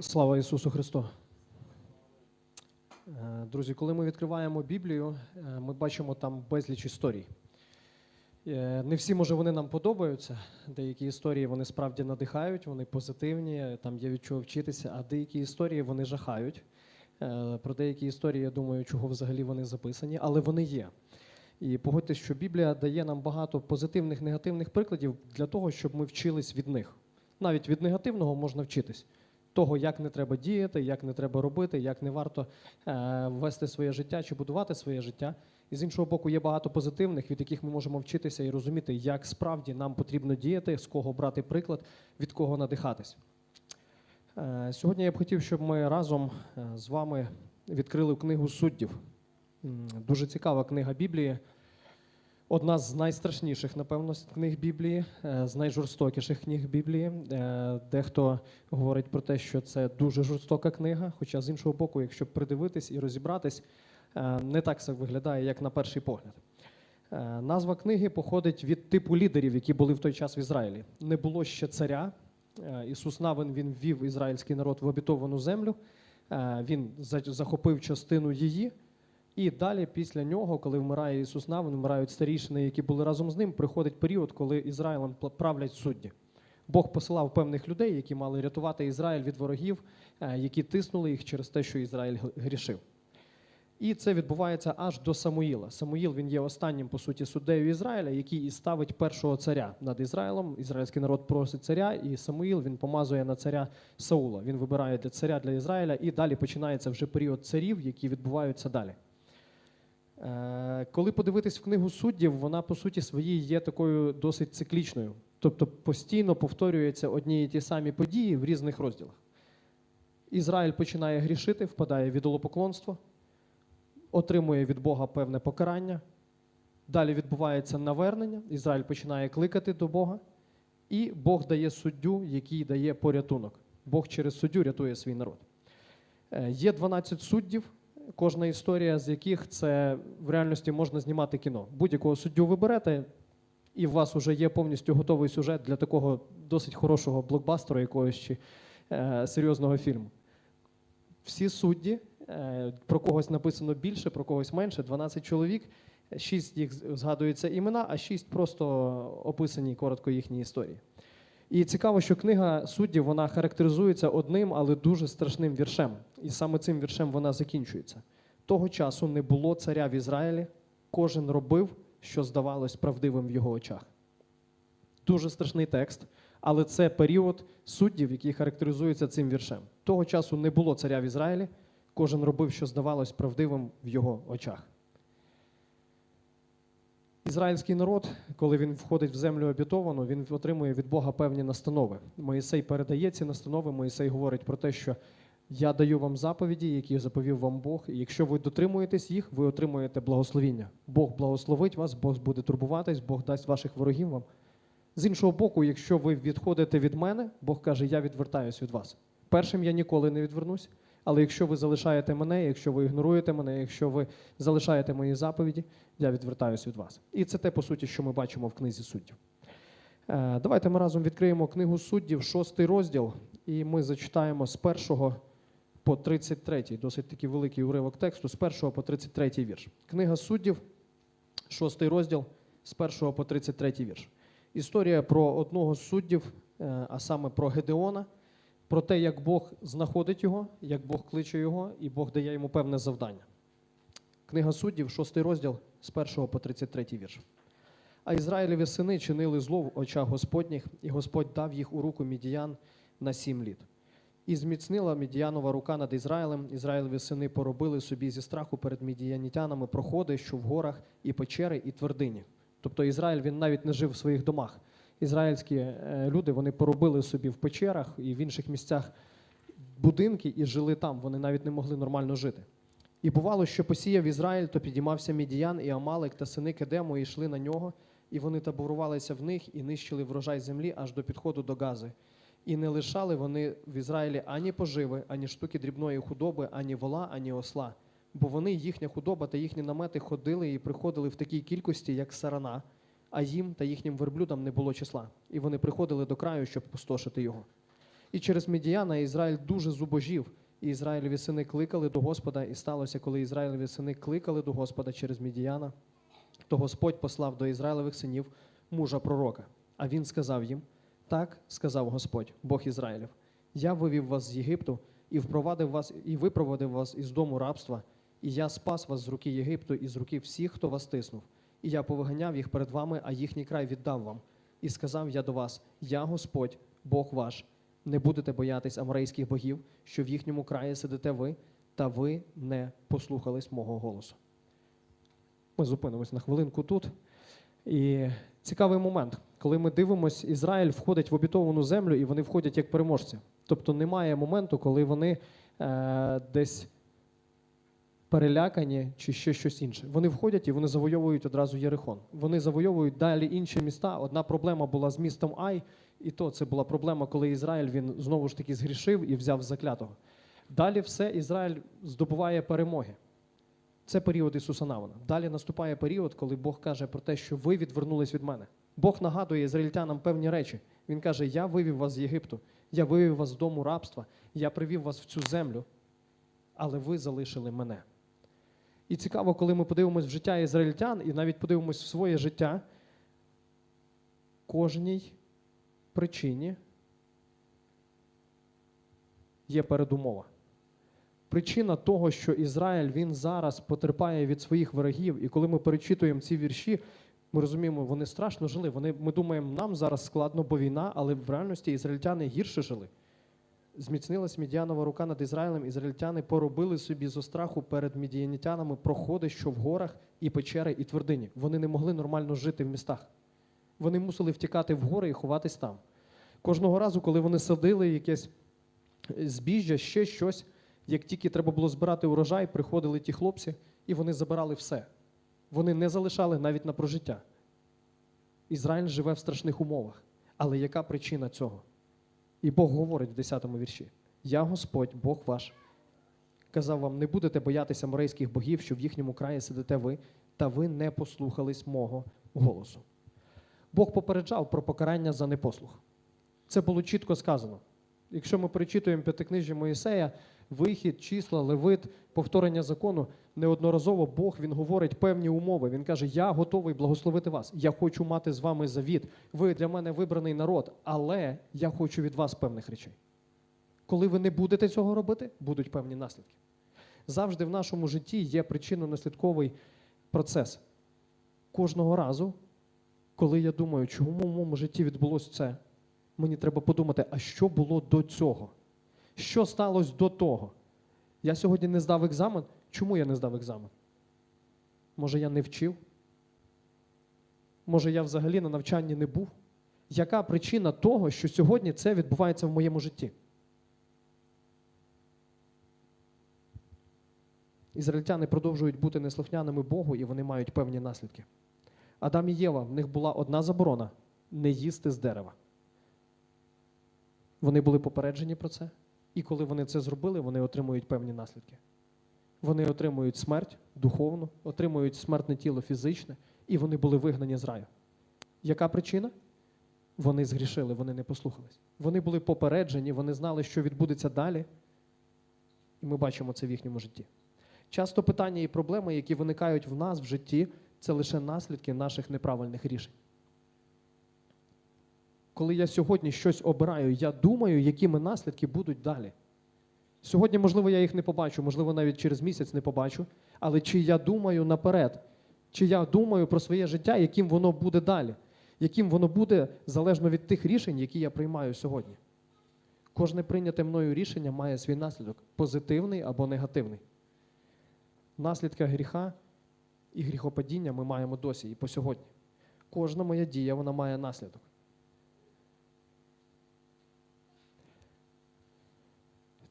Слава Ісусу Христу! Е, Друзі, коли ми відкриваємо Біблію, е, ми бачимо там безліч історій. Е, Не всі, може, вони нам подобаються. Деякі історії вони справді надихають, вони позитивні, там є від чого вчитися, а деякі історії вони жахають. Про деякі історії я думаю, чого взагалі вони записані, але вони є. І погодьтесь, що Біблія дає нам багато позитивних, негативних прикладів для того, щоб ми вчились від них. Навіть від негативного можна вчитись того, як не треба діяти, як не треба робити, як не варто е, вести своє життя чи будувати своє життя. І з іншого боку, є багато позитивних, від яких ми можемо вчитися і розуміти, як справді нам потрібно діяти, з кого брати приклад, від кого надихатись. Е, сьогодні я б хотів, щоб ми разом е, з вами відкрили книгу суддів. Дуже цікава книга Біблії. Одна з найстрашніших, напевно, книг Біблії, е, з найжорстокіших книг Біблії. Е, Дехто говорить про те, що це дуже жорстока книга. Хоча з іншого боку, якщо придивитись і розібратись, е, не так все виглядає, як на перший погляд. Назва книги походить від типу лідерів, які були в той час в Ізраїлі. Не було ще царя. Ісус Навин він ввів ізраїльський народ в обітовану землю. Він захопив частину її. І далі, після нього, коли вмирає Ісус Навин, вмирають старішини, які були разом з ним, приходить період, коли Ізраїлем правлять судді. Бог посилав певних людей, які мали рятувати Ізраїль від ворогів, е, які тиснули їх через те, що Ізраїль грішив. І це відбувається аж до Самуїла. Самуїл він є останнім, по суті, суддею Ізраїля, який і ставить першого царя над Ізраїлем. Ізраїльський народ просить царя, і Самуїл він помазує на царя Саула. Він вибирає для царя для Ізраїля, і далі починається вже період царів, які відбуваються далі. Е, Коли подивитись в книгу суддів, вона по суті своїй є такою досить циклічною. Тобто постійно повторюються одні і ті самі події в різних розділах. Ізраїль починає грішити, впадає в ідолопоклонство, отримує від Бога певне покарання. Далі відбувається навернення, Ізраїль починає кликати до Бога, і Бог дає суддю, який дає порятунок. Бог через суддю рятує свій народ. Е, Є 12 суддів, кожна історія з яких це в реальності можна знімати кіно. Будь-якого суддю ви берете, і у вас вже є повністю готовий сюжет для такого досить хорошого блокбастера якогось чи е, серйозного фільму. Всі судді, е, про когось написано більше, про когось менше, 12 чоловік. Шість їх згадуються імена, а шість просто описані коротко їхні історії. І цікаво, що книга суддів вона характеризується одним, але дуже страшним віршем. І саме цим віршем вона закінчується. Того часу не було царя в Ізраїлі, кожен робив, що здавалось правдивим в його очах. Дуже страшний текст, але це період суддів, який характеризується цим віршем. Того часу не було царя в Ізраїлі, кожен робив, що здавалось правдивим в його очах. Ізраїльський народ, коли він входить в землю обітовану, він отримує від Бога певні настанови. Моїсей передає ці настанови. Моїсей говорить про те, що я даю вам заповіді, які заповів вам Бог. І якщо ви дотримуєтесь їх, ви отримуєте благословіння. Бог благословить вас, Бог буде турбуватись, Бог дасть ваших ворогів вам. З іншого боку, якщо ви відходите від мене, Бог каже, я відвертаюсь від вас. Першим я ніколи не відвернусь. Але якщо ви залишаєте мене, якщо ви ігноруєте мене, якщо ви залишаєте мої заповіді, я відвертаюсь від вас. І це те, по суті, що ми бачимо в книзі суддів. Е, Давайте ми разом відкриємо книгу суддів, шостий розділ, і ми зачитаємо з першого по 33, досить такий великий уривок тексту, з першого по 33 вірш. Книга суддів, шостий розділ, з першого по 33 вірш. Історія про одного з суддів, е, а саме про Гедеона, про те, як Бог знаходить його, як Бог кличе його, і Бог дає йому певне завдання. Книга суддів, шостий розділ з 1 по 33 вірш. А Ізраїлеві сини чинили зло в очах Господніх, і Господь дав їх у руку мідіян на сім літ. І зміцнила мідіянова рука над Ізраїлем. Ізраїлеві сини поробили собі зі страху перед мідіянітянами проходи, що в горах, і печери, і твердині. Тобто Ізраїль він навіть не жив в своїх домах. Ізраїльські е, люди вони поробили собі в печерах і в інших місцях будинки і жили там. Вони навіть не могли нормально жити. І бувало, що посіяв Ізраїль, то підіймався Мідіян і Амалик та сини Кедему і йшли на нього, і вони таборувалися в них і нищили врожай землі аж до підходу до Гази. І не лишали вони в Ізраїлі ані поживи, ані штуки дрібної худоби, ані вола, ані осла. Бо вони, їхня худоба та їхні намети ходили і приходили в такій кількості, як сарана, а їм та їхнім верблюдам не було числа. І вони приходили до краю, щоб пустошити його. І через Медіяна Ізраїль дуже зубожів. І Ізраїлеві сини кликали до Господа, і сталося, коли Ізраїлеві сини кликали до Господа через Медіяна, то Господь послав до Ізраїлевих синів мужа пророка. А він сказав їм: Так сказав Господь, Бог Ізраїлів: Я вивів вас з Єгипту і впровадив вас і випроводив вас із дому рабства, і я спас вас з руки Єгипту і з руки всіх, хто вас тиснув. І я повиганяв їх перед вами, а їхній край віддав вам. І сказав я до вас: Я Господь, Бог ваш. Не будете боятись аморейських богів, що в їхньому краї сидите ви, та ви не послухались мого голосу. Ми зупинимось на хвилинку тут. І цікавий момент, коли ми дивимося, Ізраїль входить в обітовану землю і вони входять як переможці. Тобто немає моменту, коли вони е, десь перелякані чи ще щось інше. Вони входять і вони завойовують одразу Єрихон. Вони завойовують далі інші міста. Одна проблема була з містом Ай, і то це була проблема, коли Ізраїль він знову ж таки згрішив і взяв заклятого. Далі все Ізраїль здобуває перемоги. Це період Ісуса Навина. Далі наступає період, коли Бог каже про те, що ви відвернулись від мене. Бог нагадує ізраїльтянам певні речі. Він каже: Я вивів вас з Єгипту, я вивів вас з дому рабства, я привів вас в цю землю, але ви залишили мене. І цікаво, коли ми подивимось в життя ізраїльтян і навіть подивимось в своє життя, кожній причині є передумова. Причина того, що Ізраїль він зараз потерпає від своїх ворогів, і коли ми перечитуємо ці вірші, ми розуміємо, вони страшно жили. Вони, ми думаємо, нам зараз складно, бо війна, але в реальності ізраїльтяни гірше жили. Зміцнилась Мідіанова рука над Ізраїлем, ізраїльтяни поробили собі зо страху перед мідіанітянами проходи, що в горах, і печери, і твердині. Вони не могли нормально жити в містах. Вони мусили втікати в гори і ховатись там. Кожного разу, коли вони садили якесь збіжжя, ще щось, як тільки треба було збирати урожай, приходили ті хлопці, і вони забирали все. Вони не залишали навіть на прожиття. Ізраїль живе в страшних умовах. Але яка причина цього? І Бог говорить в 10-му вірші: Я Господь, Бог ваш. Казав вам, не будете боятися морейських богів, що в їхньому краї сидите ви, та ви не послухались мого голосу. Бог попереджав про покарання за непослух. Це було чітко сказано. Якщо ми перечитуємо п'ятикнижжя Моїсея, вихід, числа, левит, повторення закону, неодноразово Бог він говорить певні умови. Він каже: Я готовий благословити вас. Я хочу мати з вами завіт. Ви для мене вибраний народ, але я хочу від вас певних речей. Коли ви не будете цього робити, будуть певні наслідки. Завжди в нашому житті є причинно-наслідковий процес. Кожного разу, коли я думаю, чому в моєму житті відбулося це, мені треба подумати, а що було до цього? Що сталося до того? Я сьогодні не здав екзамен. Чому я не здав екзамен? Може, я не вчив? Може, я взагалі на навчанні не був? Яка причина того, що сьогодні це відбувається в моєму житті? Ізраїльтяни продовжують бути неслухняними Богу, і вони мають певні наслідки. Адам і Єва, в них була одна заборона не їсти з дерева. Вони були попереджені про це, і коли вони це зробили, вони отримують певні наслідки. Вони отримують смерть духовну, отримують смертне тіло фізичне, і вони були вигнані з раю. Яка причина? Вони згрішили, вони не послухались. Вони були попереджені, вони знали, що відбудеться далі, і ми бачимо це в їхньому житті. Часто питання і проблеми, які виникають в нас в житті, це лише наслідки наших неправильних рішень. Коли я сьогодні щось обираю, я думаю, якими наслідки будуть далі. Сьогодні, можливо, я їх не побачу, можливо, навіть через місяць не побачу. Але чи я думаю наперед, чи я думаю про своє життя, яким воно буде далі, яким воно буде залежно від тих рішень, які я приймаю сьогодні. Кожне прийняте мною рішення має свій наслідок позитивний або негативний. Наслідка гріха і гріхопадіння ми маємо досі і по сьогодні. Кожна моя дія вона має наслідок.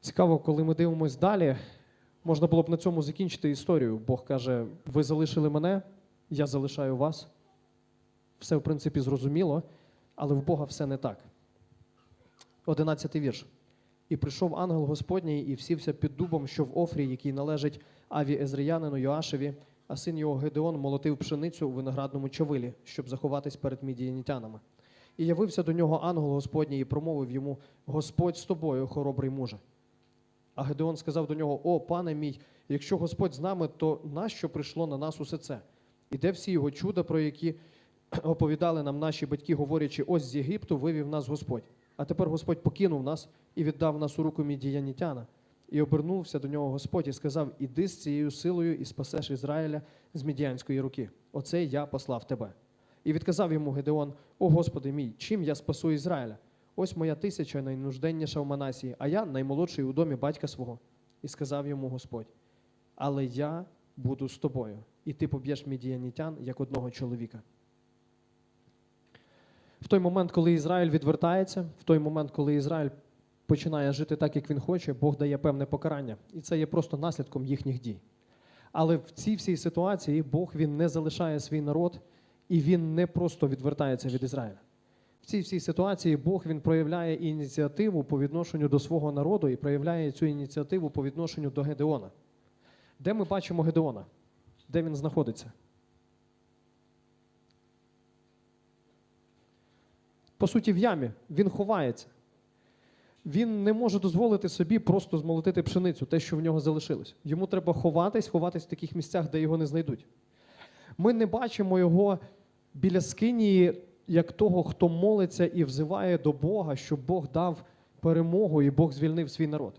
Цікаво, коли ми дивимося далі, можна було б на цьому закінчити історію. Бог каже: ви залишили мене, я залишаю вас. Все, в принципі, зрозуміло, але в Бога все не так. Одинадцятий вірш. І прийшов ангел Господній і всівся під дубом, що в Офрі, який належить Аві Езріянину Йоашеві, а син його Гедеон молотив пшеницю у виноградному човилі, щоб заховатись перед мідіянітянами. І явився до нього ангел Господній і промовив йому: Господь з тобою, хоробрий муже. А Гедеон сказав до нього: О, пане мій, якщо Господь з нами, то нащо прийшло на нас усе це? І де всі його чуда, про які оповідали нам наші батьки, говорячи, ось з Єгипту вивів нас Господь. А тепер Господь покинув нас і віддав нас у руку мідіянітяна. І обернувся до нього Господь і сказав: Іди з цією силою і спасеш Ізраїля з мідіянської руки. Оце я послав тебе. І відказав йому Гедеон: О Господи мій, чим я спасу Ізраїля? Ось моя тисяча найнужденніша в Манасії, а я наймолодший у домі батька свого. І сказав йому Господь: Але я буду з тобою, і ти поб'єш мідіянітян як одного чоловіка. В той момент, коли Ізраїль відвертається, в той момент, коли Ізраїль починає жити так, як він хоче, Бог дає певне покарання. І це є просто наслідком їхніх дій. Але в цій всій ситуації Бог він не залишає свій народ, і він не просто відвертається від Ізраїля. Цій всій ситуації Бог він проявляє ініціативу по відношенню до свого народу і проявляє цю ініціативу по відношенню до Гедеона. Де ми бачимо Гедеона? Де він знаходиться? По суті, в ямі. Він ховається. Він не може дозволити собі просто змолотити пшеницю, те, що в нього залишилось. Йому треба ховатись, ховатись в таких місцях, де його не знайдуть. Ми не бачимо його біля скинії як того, хто молиться і взиває до Бога, щоб Бог дав перемогу і Бог звільнив свій народ.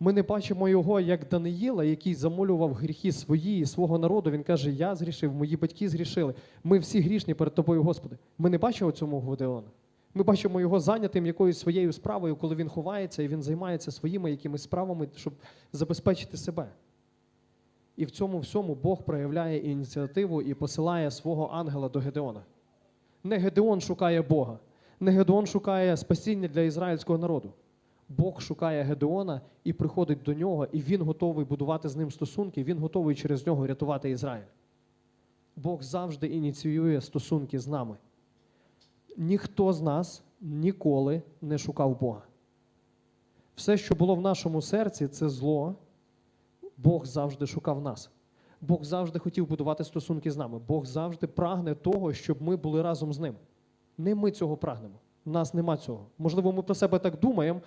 Ми не бачимо його як Даниїла, який замолював гріхи свої і свого народу. Він каже: Я згрішив, мої батьки згрішили. Ми всі грішні перед тобою, Господи. Ми не бачимо цьому Гводеона. Ми бачимо його зайнятим якоюсь своєю справою, коли він ховається і він займається своїми якимись справами, щоб забезпечити себе. І в цьому всьому Бог проявляє ініціативу і посилає свого ангела до Гедеона. Не Гедеон шукає Бога, не Гедеон шукає спасіння для ізраїльського народу. Бог шукає Гедеона і приходить до нього, і він готовий будувати з ним стосунки, він готовий через нього рятувати Ізраїль. Бог завжди ініціює стосунки з нами. Ніхто з нас ніколи не шукав Бога. Все, що було в нашому серці, це зло. Бог завжди шукав нас. Бог завжди хотів будувати стосунки з нами. Бог завжди прагне того, щоб ми були разом з ним. Не ми цього прагнемо. У нас нема цього. Можливо, ми про себе так думаємо,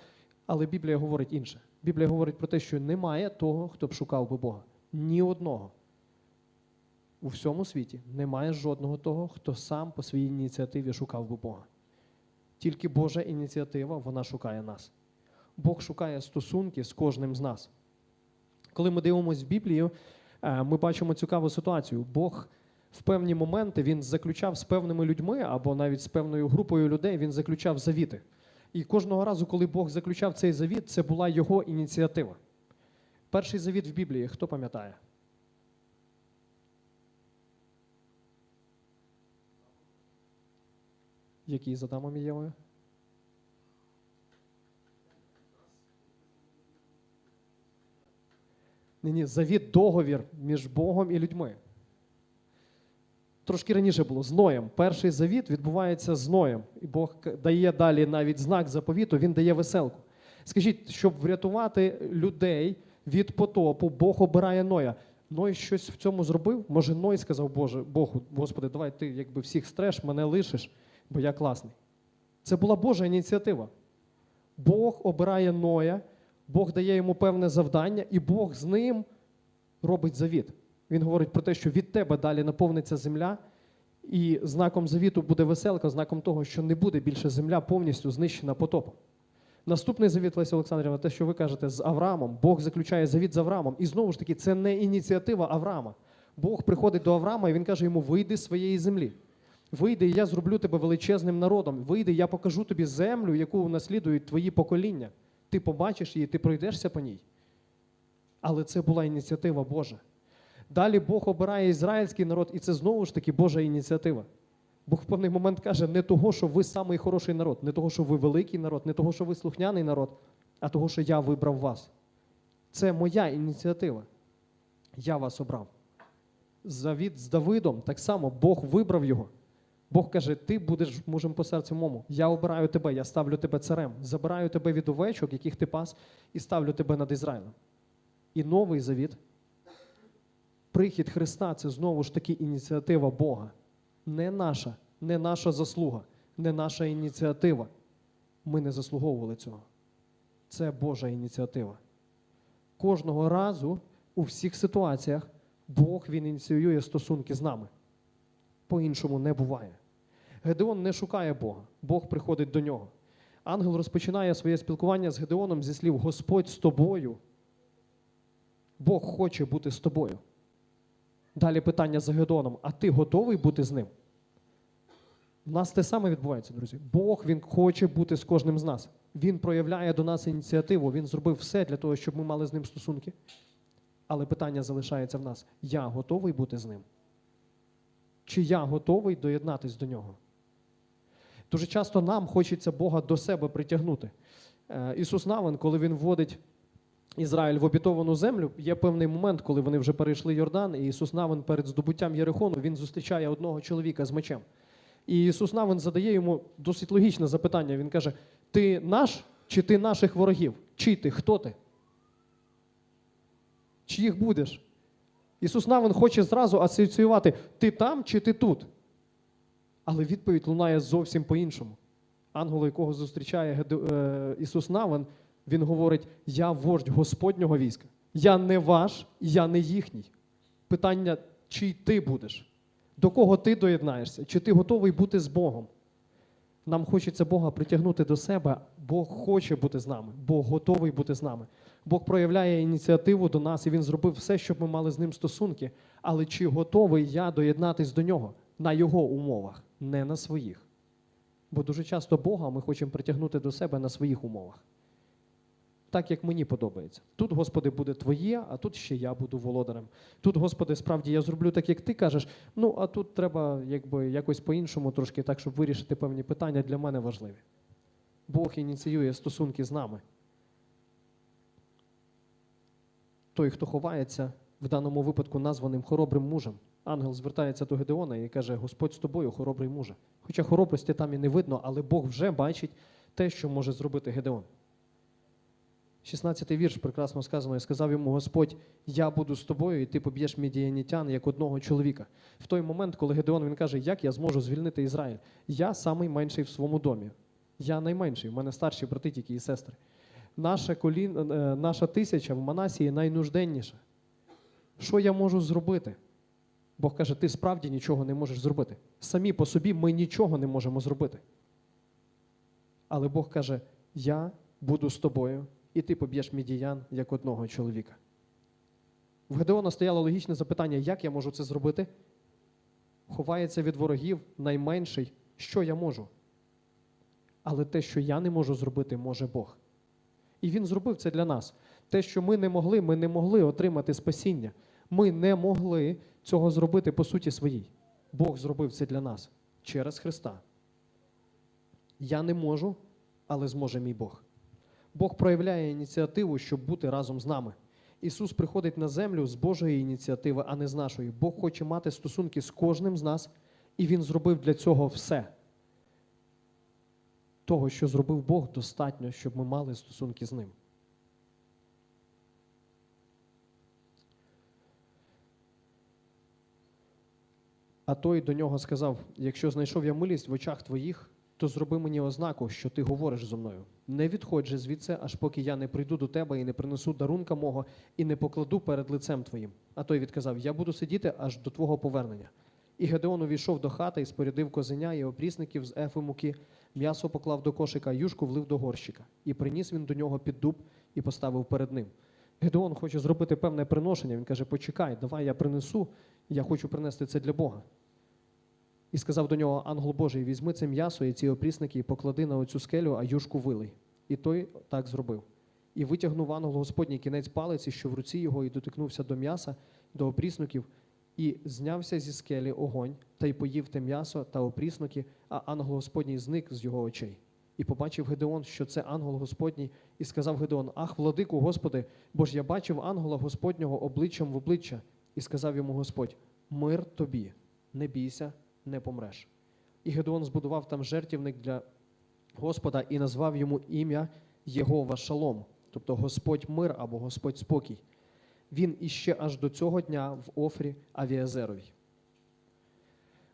але Біблія говорить інше. Біблія говорить про те, що немає того, хто б шукав би Бога. Ні одного. У всьому світі немає жодного того, хто сам по своїй ініціативі шукав би Бога. Тільки Божа ініціатива, вона шукає нас. Бог шукає стосунки з кожним з нас. Коли ми дивимося в Біблію, ми бачимо цікаву ситуацію. Бог в певні моменти він заключав з певними людьми або навіть з певною групою людей, він заключав завіти. І кожного разу, коли Бог заключав цей завіт, це була його ініціатива. Перший завіт в Біблії, хто пам'ятає? Який з Адамом і Євою? Ні, ні, завіт договір між Богом і людьми. Трошки раніше було з Ноєм. Перший завіт відбувається з Ноєм. І Бог дає далі навіть знак заповіту, він дає веселку. Скажіть, щоб врятувати людей від потопу, Бог обирає Ноя. Ной щось в цьому зробив? Може, Ной сказав Боже, Богу, Господи, давай ти якби всіх стреш, мене лишиш, бо я класний. Це була Божа ініціатива. Бог обирає Ноя, Бог дає йому певне завдання, і Бог з ним робить завіт. Він говорить про те, що від тебе далі наповниться земля, і знаком завіту буде веселка, знаком того, що не буде більше земля повністю знищена потопом. Наступний завіт, Леся Олександрівна, те, що ви кажете, з Авраамом, Бог заключає завіт з Авраамом. І знову ж таки, це не ініціатива Авраама. Бог приходить до Авраама і він каже йому: вийди з своєї землі. Вийди, і я зроблю тебе величезним народом. Вийди, я покажу тобі землю, яку унаслідують твої покоління. Ти побачиш її, ти пройдешся по ній. Але це була ініціатива Божа. Далі Бог обирає ізраїльський народ, і це знову ж таки Божа ініціатива. Бог в певний момент каже, не того, що ви самий хороший народ, не того, що ви великий народ, не того, що ви слухняний народ, а того, що я вибрав вас. Це моя ініціатива. Я вас обрав. Завіт з Давидом так само Бог вибрав його. Бог каже: ти будеш мужем по серцю мому. Я обираю тебе, я ставлю тебе царем, забираю тебе від овечок, яких ти пас, і ставлю тебе над Ізраїлем. І новий завіт, прихід Христа це знову ж таки ініціатива Бога. Не наша, не наша заслуга. не наша ініціатива. Ми не заслуговували цього. Це Божа ініціатива. Кожного разу у всіх ситуаціях Бог він ініціює стосунки з нами. По-іншому не буває. Гедеон не шукає Бога, Бог приходить до нього. Ангел розпочинає своє спілкування з Гедеоном зі слів Господь з тобою. Бог хоче бути з тобою. Далі питання за Гедеоном: а ти готовий бути з ним? У нас те саме відбувається, друзі. Бог він хоче бути з кожним з нас. Він проявляє до нас ініціативу, він зробив все для того, щоб ми мали з ним стосунки. Але питання залишається в нас: я готовий бути з ним? Чи я готовий доєднатись до нього? Дуже часто нам хочеться Бога до себе притягнути. Е, Ісус Навин, коли Він вводить Ізраїль в обітовану землю, є певний момент, коли вони вже перейшли Йордан, і Ісус Навин перед здобуттям Єрихону він зустрічає одного чоловіка з мечем. І Ісус Навин задає йому досить логічне запитання. Він каже: Ти наш чи ти наших ворогів? Чи ти? Хто ти? Чи їх будеш? Ісус Навин хоче зразу асоціювати, ти там чи ти тут. Але відповідь лунає зовсім по-іншому. Ангел, якого зустрічає е, Ісус Навин, він говорить: Я вождь Господнього війська. Я не ваш, я не їхній. Питання, чий ти будеш? До кого ти доєднаєшся? Чи ти готовий бути з Богом? Нам хочеться Бога притягнути до себе. Бог хоче бути з нами, Бог готовий бути з нами. Бог проявляє ініціативу до нас, і Він зробив все, щоб ми мали з ним стосунки. Але чи готовий я доєднатись до нього на його умовах, не на своїх? Бо дуже часто Бога ми хочемо притягнути до себе на своїх умовах. Так, як мені подобається. Тут, Господи, буде Твоє, а тут ще я буду володарем. Тут, Господи, справді я зроблю так, як ти кажеш. Ну, а тут треба якби, якось по-іншому трошки, так, щоб вирішити певні питання для мене важливі. Бог ініціює стосунки з нами. Той, хто ховається, в даному випадку названим хоробрим мужем. Ангел звертається до Гедеона і каже: Господь з тобою, хоробрий муже. Хоча хоробрості там і не видно, але Бог вже бачить те, що може зробити Гедеон. 16-й вірш прекрасно сказано, і сказав йому Господь: Я буду з тобою, і ти поб'єш мідіанітян як одного чоловіка. В той момент, коли Гедеон він каже, як я зможу звільнити Ізраїль, я самий менший в своєму домі. Я найменший, в мене старші брати тільки і сестри. Наша, колін, е, наша тисяча в Манасії найнужденніша. Що я можу зробити? Бог каже, ти справді нічого не можеш зробити. Самі по собі ми нічого не можемо зробити. Але Бог каже: Я буду з тобою, і ти поб'єш мідіян як одного чоловіка. В Гедеона стояло логічне запитання, як я можу це зробити? Ховається від ворогів найменший, що я можу. Але те, що я не можу зробити, може Бог. І Він зробив це для нас. Те, що ми не могли, ми не могли отримати спасіння. Ми не могли цього зробити по суті своїй. Бог зробив це для нас через Христа. Я не можу, але зможе мій Бог. Бог проявляє ініціативу, щоб бути разом з нами. Ісус приходить на землю з Божої ініціативи, а не з нашої. Бог хоче мати стосунки з кожним з нас, і Він зробив для цього все. Того, що зробив Бог, достатньо, щоб ми мали стосунки з ним. А той до нього сказав: якщо знайшов я милість в очах твоїх, то зроби мені ознаку, що ти говориш зо мною. Не відходь же звідси, аж поки я не прийду до тебе і не принесу дарунка мого, і не покладу перед лицем твоїм. А той відказав: Я буду сидіти аж до твого повернення. І Гедеон увійшов до хати і спорядив козеня і опрісників з ефи муки, м'ясо поклав до кошика, юшку влив до горщика. І приніс він до нього під дуб і поставив перед ним. Гедеон хоче зробити певне приношення. Він каже: Почекай, давай я принесу, я хочу принести це для Бога. І сказав до нього ангел Божий: візьми це м'ясо і ці опрісники, і поклади на оцю скелю, а юшку вилий. І той так зробив. І витягнув ангел Господній кінець палиці, що в руці його, і дотикнувся до м'яса, до опрісників, і знявся зі скелі огонь, та й поїв те м'ясо та опрісники, а ангел Господній зник з його очей. І побачив Гедеон, що це ангел Господній, і сказав Гедеон: Ах, владику, Господи, бо ж я бачив ангела Господнього обличчям в обличчя, і сказав йому Господь: Мир тобі, не бійся, не помреш. І Гедеон збудував там жертівник для Господа і назвав йому ім'я Єгова Шалом, тобто Господь мир або Господь спокій. Він іще аж до цього дня в Офрі Авіазеровій.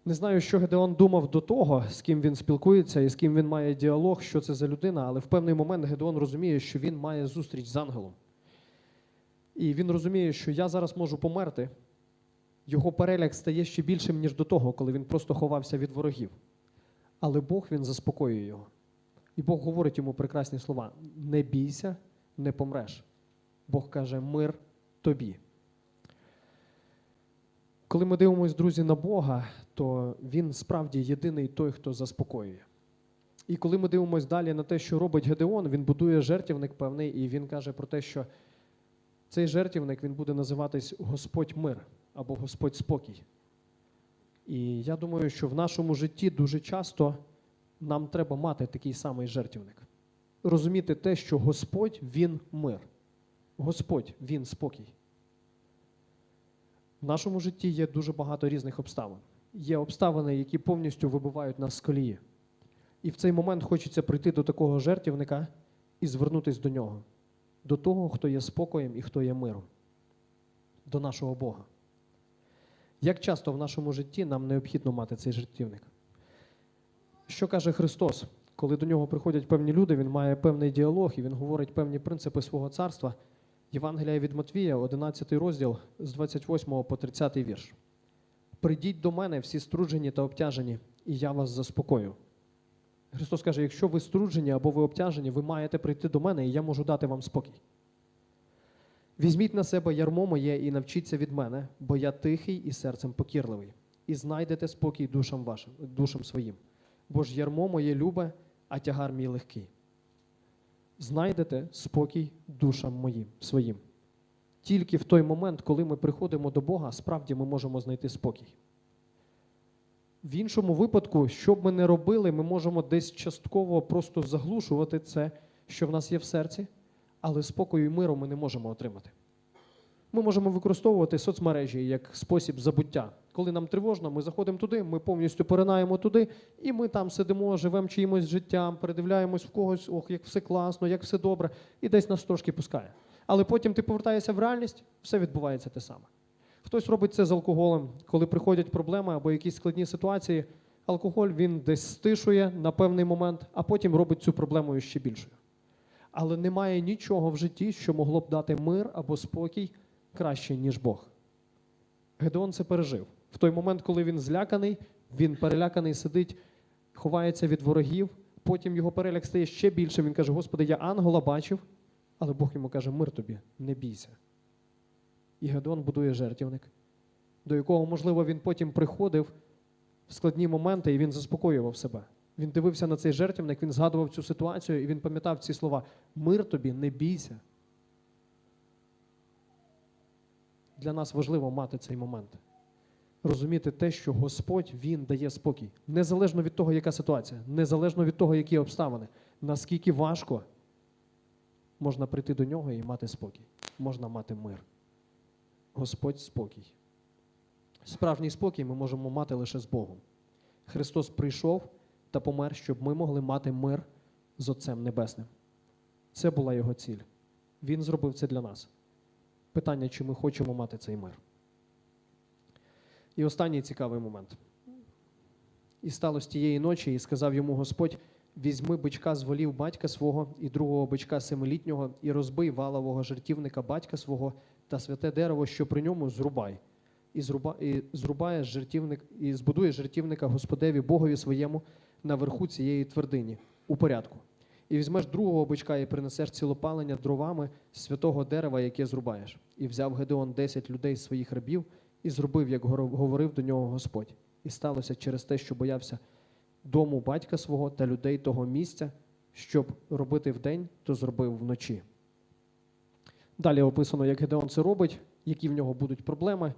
Не знаю, що Гедеон думав до того, з ким він спілкується і з ким він має діалог, що це за людина, але в певний момент Гедеон розуміє, що він має зустріч з ангелом. І він розуміє, що я зараз можу померти. Його переляк стає ще більшим, ніж до того, коли він просто ховався від ворогів. Але Бог він заспокоює його. І Бог говорить йому прекрасні слова: не бійся, не помреш. Бог каже, мир тобі. Коли ми дивимося, друзі, на Бога, то Він справді єдиний той, хто заспокоює. І коли ми дивимося далі на те, що робить Гедеон, він будує жертівник певний, і він каже про те, що цей жертівник він буде називатись Господь мир або Господь спокій. І я думаю, що в нашому житті дуже часто нам треба мати такий самий жертівник. Розуміти те, що Господь Він мир. Господь Він спокій. В нашому житті є дуже багато різних обставин. Є обставини, які повністю вибивають нас з колії. І в цей момент хочеться прийти до такого жертівника і звернутися до нього, до того, хто є спокоєм і хто є миром, до нашого Бога. Як часто в нашому житті нам необхідно мати цей жертівник? Що каже Христос? Коли до нього приходять певні люди, він має певний діалог і він говорить певні принципи свого царства. Євангелія від Матвія, 11 розділ з 28 по 30 вірш. Прийдіть до мене всі струджені та обтяжені, і я вас заспокою. Христос каже: якщо ви струджені або ви обтяжені, ви маєте прийти до мене, і я можу дати вам спокій. Візьміть на себе ярмо моє і навчіться від мене, бо я тихий і серцем покірливий, і знайдете спокій душам вашим, душам своїм. Бо ж ярмо моє любе, а тягар мій легкий. Знайдете спокій душам моїм своїм. Тільки в той момент, коли ми приходимо до Бога, справді ми можемо знайти спокій. В іншому випадку, що б ми не робили, ми можемо десь частково просто заглушувати це, що в нас є в серці, але спокою і миру ми не можемо отримати. Ми можемо використовувати соцмережі як спосіб забуття. Коли нам тривожно, ми заходимо туди, ми повністю поринаємо туди, і ми там сидимо, живемо чиїмось життям, передивляємось в когось, ох, як все класно, як все добре, і десь нас трошки пускає. Але потім ти повертаєшся в реальність, все відбувається те саме. Хтось робить це з алкоголем, коли приходять проблеми або якісь складні ситуації. Алкоголь він десь стишує на певний момент, а потім робить цю проблему ще більшою. Але немає нічого в житті, що могло б дати мир або спокій краще, ніж Бог. Гедеон це пережив. В той момент, коли він зляканий, він переляканий сидить, ховається від ворогів. Потім його переляк стає ще більше. Він каже: Господи, я ангела бачив, але Бог йому каже: Мир тобі, не бійся. І Гедеон будує жертівник, до якого, можливо, він потім приходив в складні моменти і він заспокоював себе. Він дивився на цей жертівник, він згадував цю ситуацію і він пам'ятав ці слова: Мир тобі, не бійся. Для нас важливо мати цей момент. Розуміти те, що Господь Він дає спокій. Незалежно від того, яка ситуація, незалежно від того, які обставини, наскільки важко можна прийти до нього і мати спокій, можна мати мир. Господь спокій. Справжній спокій ми можемо мати лише з Богом. Христос прийшов та помер, щоб ми могли мати мир з Отцем Небесним. Це була його ціль. Він зробив це для нас. Питання, чи ми хочемо мати цей мир. І останній цікавий момент. І сталося тієї ночі, і сказав йому Господь: візьми бичка з волів батька свого і другого бичка семилітнього, і розбий валового жертівника батька свого та святе дерево, що при ньому зрубай. І, зруба, і зрубає жертівник, і збудує жертівника Господеві Богові своєму на верху цієї твердині у порядку. І візьмеш другого бичка і принесеш цілопалення дровами святого дерева, яке зрубаєш. І взяв Гедеон десять людей з своїх рабів і зробив, як говорив до нього Господь. І сталося через те, що боявся дому батька свого та людей того місця, щоб робити вдень, то зробив вночі. Далі описано, як Гедеон це робить, які в нього будуть проблеми.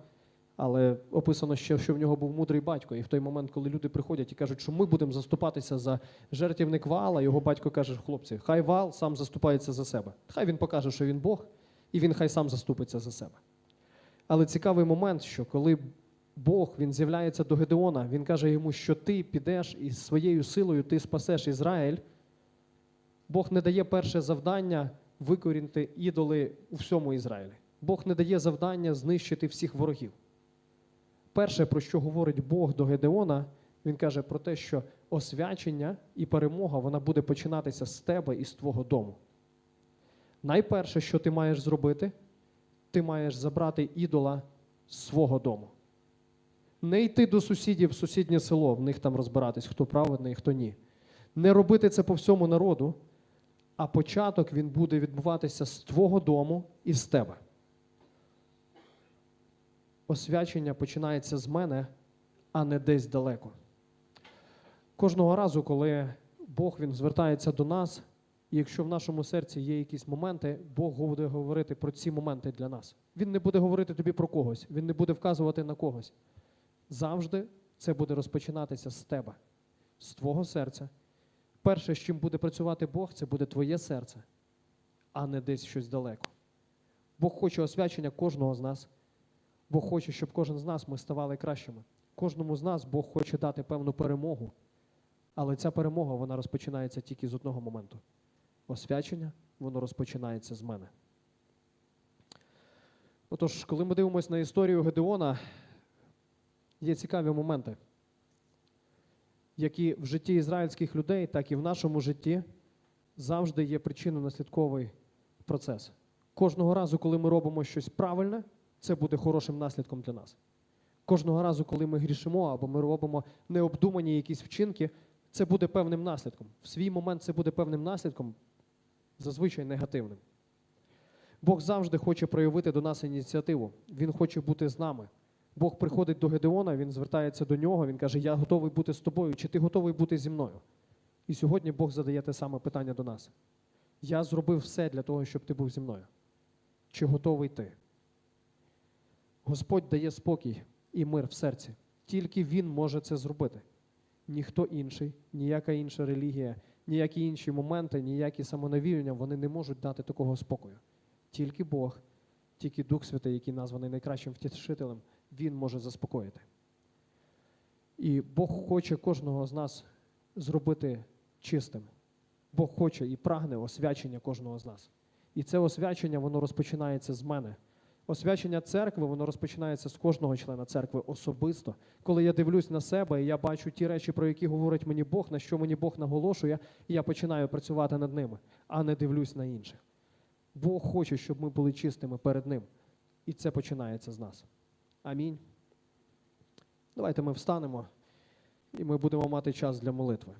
Але описано ще, що в нього був мудрий батько. І в той момент, коли люди приходять і кажуть, що ми будемо заступатися за жертівник вала, його батько каже, хлопці, хай вал сам заступається за себе. Хай він покаже, що він Бог, і він хай сам заступиться за себе. Але цікавий момент, що коли Бог він з'являється до Гедеона, він каже йому, що ти підеш і своєю силою ти спасеш Ізраїль. Бог не дає перше завдання викорінити ідоли у всьому Ізраїлі. Бог не дає завдання знищити всіх ворогів. перше, про що говорить Бог до Гедеона, він каже про те, що освячення і перемога вона буде починатися з тебе і з твого дому. Найперше, що ти маєш зробити, ти маєш забрати ідола з свого дому. Не йти до сусідів в сусіднє село, в них там розбиратись, хто праведний, хто ні. Не робити це по всьому народу, а початок він буде відбуватися з твого дому і з тебе. Освячення починається з мене, а не десь далеко. Кожного разу, коли Бог він звертається до нас, і якщо в нашому серці є якісь моменти, Бог буде говорити про ці моменти для нас. Він не буде говорити тобі про когось, він не буде вказувати на когось. Завжди це буде розпочинатися з тебе, з твого серця. Перше, з чим буде працювати Бог, це буде твоє серце, а не десь щось далеко. Бог хоче освячення кожного з нас. Бог хоче, щоб кожен з нас ми ставали кращими. Кожному з нас Бог хоче дати певну перемогу. Але ця перемога вона розпочинається тільки з одного моменту. Освячення, воно розпочинається з мене. Отож, коли ми дивимося на історію Гедеона, є цікаві моменти, які в житті ізраїльських людей, так і в нашому житті завжди є причинно-наслідковий процес. Кожного разу, коли ми робимо щось правильне, це буде хорошим наслідком для нас. Кожного разу, коли ми грішимо або ми робимо необдумані якісь вчинки, це буде певним наслідком. В свій момент це буде певним наслідком, зазвичай негативним. Бог завжди хоче проявити до нас ініціативу. Він хоче бути з нами. Бог приходить до Гедеона, він звертається до нього, він каже: Я готовий бути з тобою, чи ти готовий бути зі мною? І сьогодні Бог задає те саме питання до нас. Я зробив все для того, щоб ти був зі мною. Чи готовий ти? Господь дає спокій і мир в серці. Тільки Він може це зробити. Ніхто інший, ніяка інша релігія, ніякі інші моменти, ніякі самонавіяння вони не можуть дати такого спокою. Тільки Бог, тільки Дух Святий, який названий найкращим втішителем, Він може заспокоїти. І Бог хоче кожного з нас зробити чистим. Бог хоче і прагне освячення кожного з нас. І це освячення, воно розпочинається з мене. Освячення церкви, воно розпочинається з кожного члена церкви особисто. Коли я дивлюсь на себе і я бачу ті речі, про які говорить мені Бог, на що мені Бог наголошує, і я починаю працювати над ними, а не дивлюсь на інших. Бог хоче, щоб ми були чистими перед Ним. І це починається з нас. Амінь. Давайте ми встанемо і ми будемо мати час для молитви.